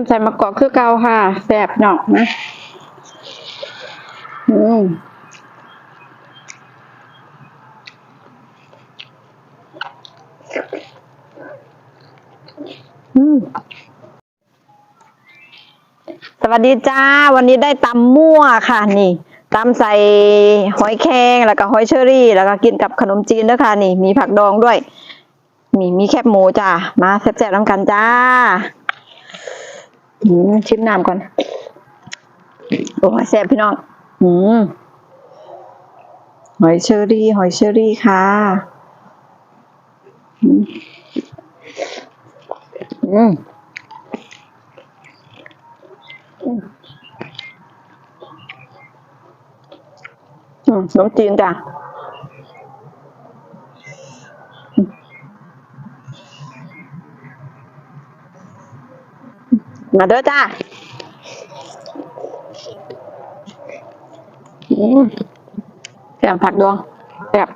ำใส่มะกอกคือเก่าค่ะแซ่บเนาะนะอือืมสวัสดีจ้า วันนี้ได้ตำมั่วค่ะ นี่ตำใส่หอยแครงแล้วก็หอยเชอรี่ แล้วก็กินกับขนมจีนด้วยค่ะ นี่ มีผักดองด้วย มีมีแคบหมูจ้ามาแซ่บๆน้ำกันจ้า อืมชิมน้ำก่อนโอ้ยแซ่บพี่น้อง อืมหอยเชอรี่ หอยเชอรี่ค่ะ อืมอืมอืมอืมขนมจีนจ้ะ มาเด้อจ้าแซ่บผักดองแซ่บ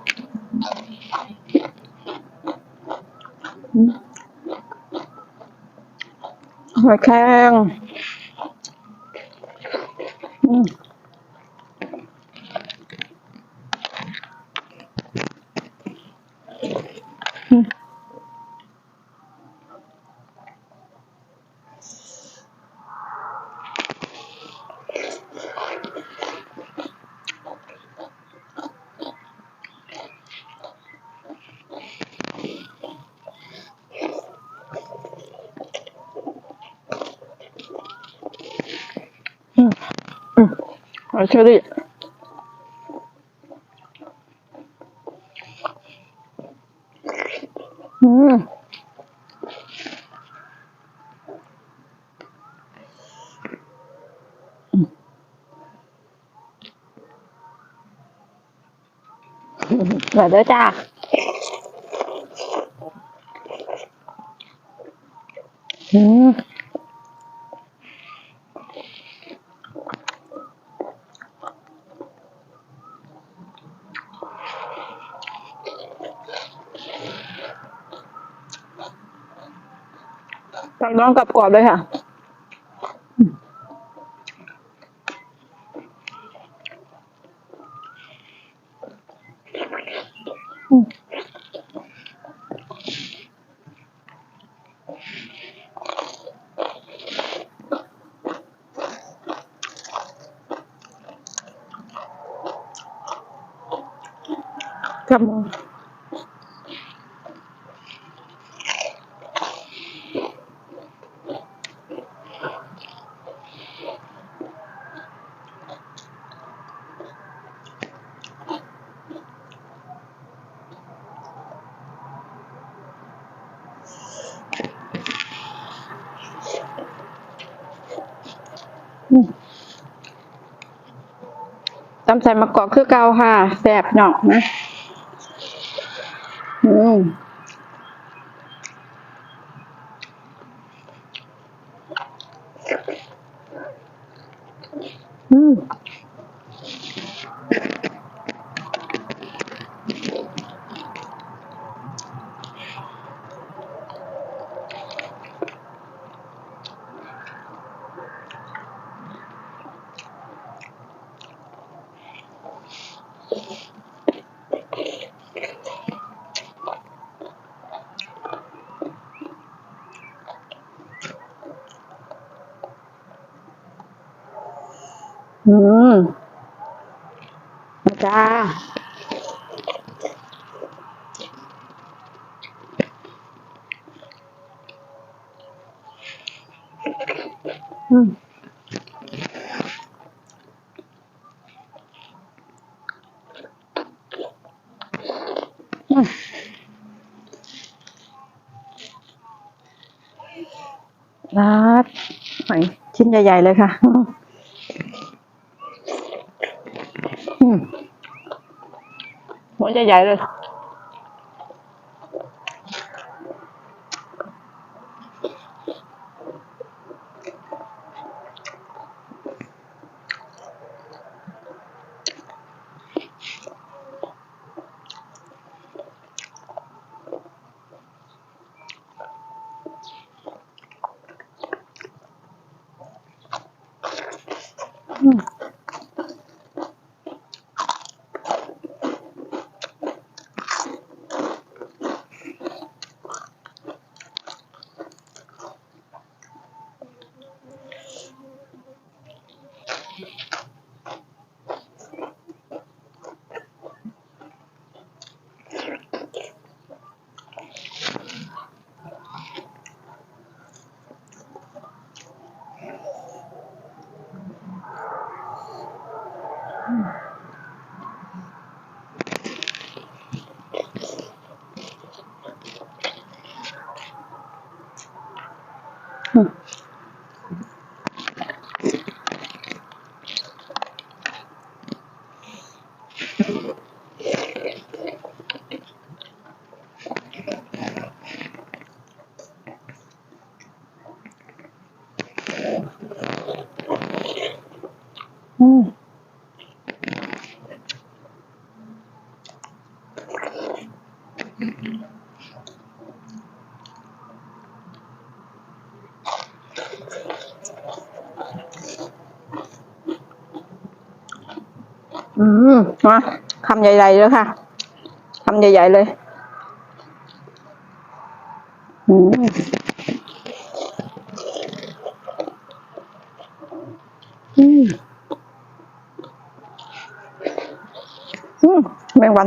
หอยแครงอืม หอยเชอรี่อืมมาเด้อจ้า อืม ตักน้องกับกรอบเลยค่ะ Come on. ตำใส่มะกอกคือเก่าค่ะแซ่บเนาะนะ อืม อืมมาจ้าอืม รัดหอยชิ้นใหญ่ ๆ เลยค่ะอืมหัวใหญ่ๆเลย hmm อืม อืมมาคำใหญ่ๆเลยค่ะคำใหญ่ๆเลย อืมอืมอืมแมงวัน